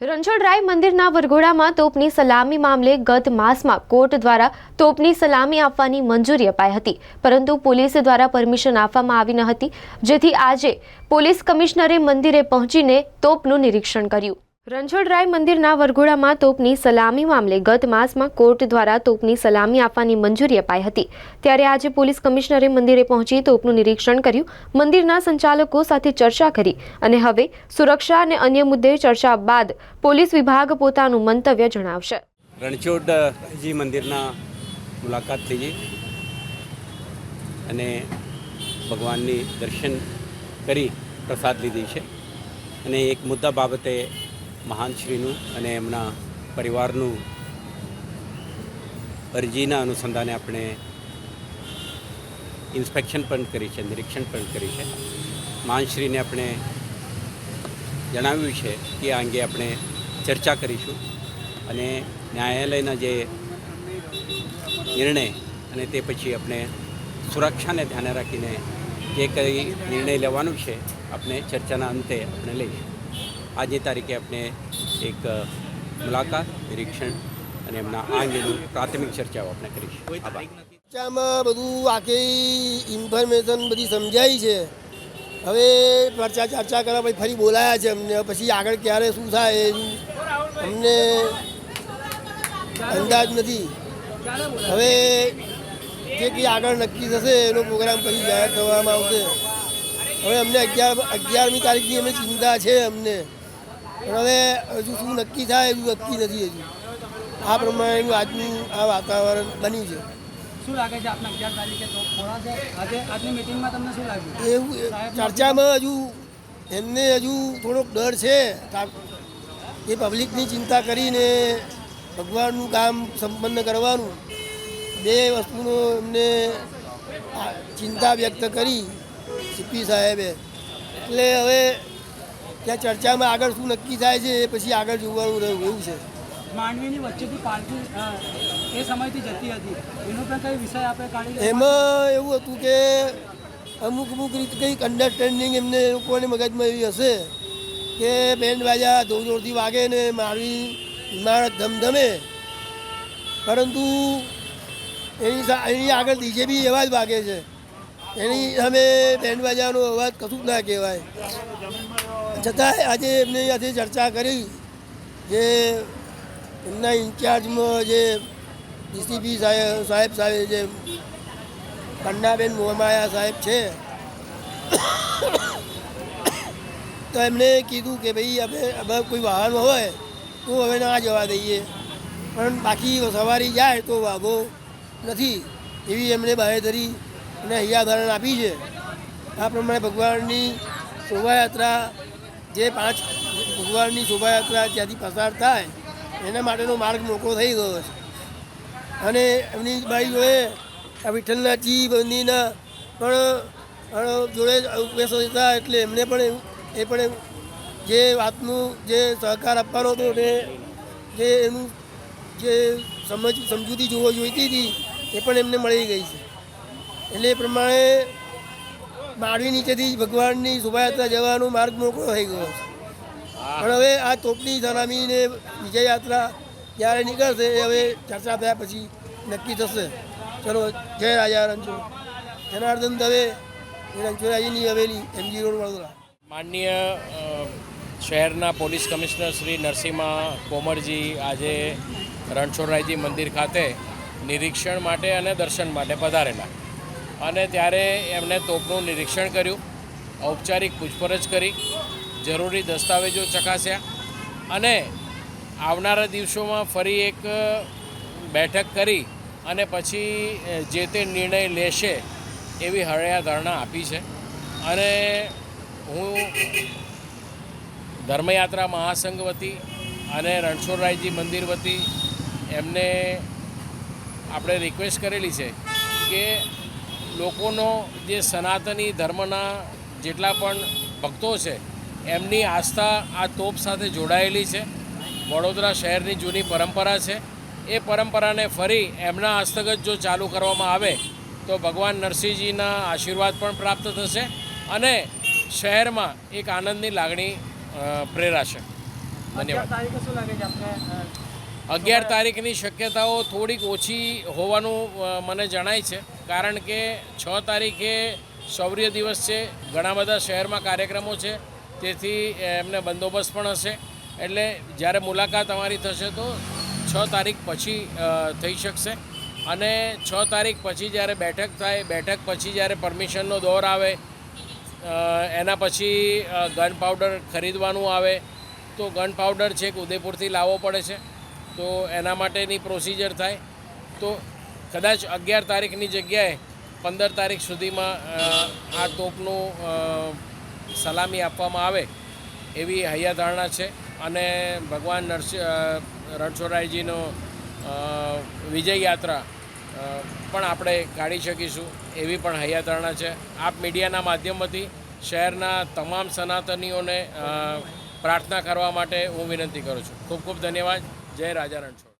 રણછોડરાય મંદિરના વરઘોડામાં તોપની સલામી મામલે ગત માસમાં કોર્ટ દ્વારા તોપની સલામી આપવાની મંજૂરી અપાઈ હતી. પરંતુ પોલીસ દ્વારા પરમિશન આપવામાં આવી ન હતી. જેથી આજે પોલીસ કમિશનરે મંદિરે પહોંચીને તોપનું નિરીક્ષણ કર્યું. રણછોડરાય મંદિરના વરઘોડામાં તોપની સલામી મામલે ગત માસમાં કોર્ટ દ્વારા તોપની સલામી આપવાની મંજૂરી અપાઈ હતી. ત્યારે આજે પોલીસ કમિશનરે મંદિરે પહોંચી તોપનું નિરીક્ષણ કર્યું. મંદિરના સંચાલકો સાથે ચર્ચા કરી અને હવે સુરક્ષા અને અન્ય મુદ્દે ચર્ચા બાદ પોલીસ વિભાગ પોતાનું મંતવ્ય જણાવશે. રણછોડજી મંદિરના મુલાકાત થઈ અને ભગવાનની દર્શન કરી પ્રસાદ લીધી છે. અને એક મુદ્દા બાબતે મહાનશ્રીનું અને એમના પરિવારનું અરજીના અનુસંધાને આપણે ઇન્સ્પેક્શન પણ કરી છે, નિરીક્ષણ પણ કરી છે. મહાનશ્રીને આપણે જણાવ્યું છે કે આ અંગે આપણે ચર્ચા કરીશું અને ન્યાયાલયના જે નિર્ણય અને તે પછી આપણે સુરક્ષાને ધ્યાને રાખીને જે કંઈ નિર્ણય લેવાનું છે, આપણે ચર્ચાના અંતે આપણે લઈશું. આજની તારીખે આપણે એક મુલાકાત નિરીક્ષણ અને એમના આ અંગેનું પ્રાથમિક ચર્ચાઓ આપણે કરીશું. ચર્ચામાં બધું આખી ઇન્ફોર્મેશન બધી સમજાઈ છે. હવે ચર્ચા ચર્ચા કરવા પછી ફરી બોલાયા છે અમને. પછી આગળ ક્યારે શું થાય અમને અંદાજ નથી. હવે જે કંઈ આગળ નક્કી થશે એનો પ્રોગ્રામ પછી જાહેર કરવામાં આવશે. હવે અમને અગિયાર અગિયારમી તારીખની અમે ચિંતા છે અમને. હવે હજુ શું નક્કી થાય એવું નક્કી નથી હજુ. આ પ્રમાણેનું આજનું આ વાતાવરણ બન્યું છે. શું લાગે છે આપના અગિયાર તારીખે તો છે? આજે આજની મિટિંગમાં તમને શું લાગ્યું? એવું ચર્ચામાં હજુ એમને હજુ થોડોક ડર છે. એ પબ્લિકની ચિંતા કરીને ભગવાનનું કામ સંપન્ન કરવાનું. બે વસ્તુનો એમને ચિંતા વ્યક્ત કરી સીપી સાહેબે. એટલે હવે ત્યાં ચર્ચામાં આગળ શું નક્કી થાય છે એ પછી આગળ જોવાનું રહ્યું એવું છે. માંડવીની વચ્ચેથી પાર્ટી એ સમયથી જતી હતી. એનો પણ કઈ વિષય આપણે કાઢી એમાં એવું હતું કે અમુક અમુક રીતે કંઈક અન્ડરસ્ટેન્ડિંગ એમને લોકોની મગજમાં એવી હશે કે બેન્ડ બાજા ધોરજોરથી વાગે ને મારી ઇમારત ધમધમે. પરંતુ એની એની આગળ ડીજે બી એવા જ વાગે છે. એની સામે બેન્ડ બાજાનો અવાજ કશું ના કહેવાય. છતાંય આજે એમને આજે ચર્ચા કરી જે એમના ઇન્ચાર્જમાં જે ડીસીપી સાહેબ સાહેબ સાહેબ જે પન્નાબેન મોહમાયા સાહેબ છે, તો એમને કીધું કે ભાઈ હવે હવે કોઈ વાહન હોય તો હવે ના જવા દઈએ. પણ બાકી સવારી જાય તો વાગો નથી. એવી એમણે બાહેધરી અને હૈયાધારણ આપી છે. આ પ્રમાણે ભગવાનની શોભાયાત્રા, જે પાંચ ભગવાનની શોભાયાત્રા ત્યાંથી પસાર થાય, એના માટેનો માર્ગ મોકળો થઈ ગયો છે. અને એમની બાઈ જોડે આ વિઠ્ઠલનાથજી બંદીના પણ જોડે ઉપવેશ હતા એટલે એમને પણ એ પણ જે વાતનું જે સહકાર આપવાનો હતો ને, જે એનું જે સમજ, સમજૂતી જોવો જોઈતી હતી, એ પણ એમને મળી ગઈ છે. એટલે એ પ્રમાણે માળવી નીચેથી ભગવાનની શોભાયાત્રા જવાનો માર્ગ મોકળો થઈ ગયો છે. પણ હવે આ તોપની સલામીને વિજય યાત્રા જ્યારે નીકળશે એ હવે ચર્ચા થયા પછી નક્કી થશે. ચલો જય રાજા રણછોડ. જનાર્દન દવે રણછોડાજીની હવેલી એમજી રોડ વડોદરા. માનનીય શહેરના પોલીસ કમિશનર શ્રી નરસિંહા કોમરજી આજે રણછોડરાયજી મંદિર ખાતે નિરીક્ષણ માટે અને દર્શન માટે પધારેલા. અને ત્યારે એમણે તોપનું નિરીક્ષણ કર્યું, ઔપચારિક પૂછપરછ કરી, જરૂરી દસ્તાવેજો ચકાસ્યા અને આવનારા દિવસોમાં ફરી એક બેઠક કરી અને પછી જે તે નિર્ણય લેશે એવી હળયા ધારણા આપી છે. અને હું ધર્મયાત્રા મહાસંઘ વતી અને રણછોડરાયજી મંદિર વતી એમને આપણે રિક્વેસ્ટ કરેલી છે કે લોકોનો જે સનાતની ધર્મના જેટલા પણ ભક્તો છે એમની આસ્થા આ તોપ સાથે જોડાયેલી છે. વડોદરા શહેરની જૂની પરંપરા છે. એ પરંપરાને ફરી એમના હસ્તગત જો ચાલુ કરવામાં આવે તો ભગવાન નરસિંહજીના આશીર્વાદ પણ પ્રાપ્ત થશે અને શહેરમાં એક આનંદની લાગણી પ્રેરાશે. ધન્યવાદ. અગિયાર તારીખની શક્યતાઓ થોડીક ઓછી હોવાનું મને જણાય છે. કારણ કે છ તારીખે શૌર્ય દિવસ છે, ઘણા બધા શહેરમાં કાર્યક્રમો છે, તેથી એમને બંદોબસ્ત પણ હશે. એટલે જ્યારે મુલાકાત અમારી થશે તો છ તારીખ પછી થઈ શકશે. અને છ તારીખ પછી જ્યારે બેઠક થાય, બેઠક પછી જ્યારે પરમિશનનો દોર આવે એના પછી ગન પાવડર ખરીદવાનું આવે, તો ગન પાવડર છેક ઉદયપુરથી લાવવો પડે છે. તો એના માટેની પ્રોસિજર થાય. તો કદાચ અગિયાર તારીખની જગ્યાએ પંદર તારીખ સુધીમાં આ તોપનું સલામી આપવામાં આવે એવી હૈયાધારણા છે અને ભગવાન નરસિંહ રણછોડરાયજીનો વિજય યાત્રા પણ આપણે કાઢી શકીશું એવી પણ હૈયાધારણા છે. આપ મીડિયાના માધ્યમથી શહેરના તમામ સનાતનીઓને પ્રાર્થના કરવા માટે હું વિનંતી કરું છું. ખૂબ ખૂબ ધન્યવાદ. જય રાજા રણછોડ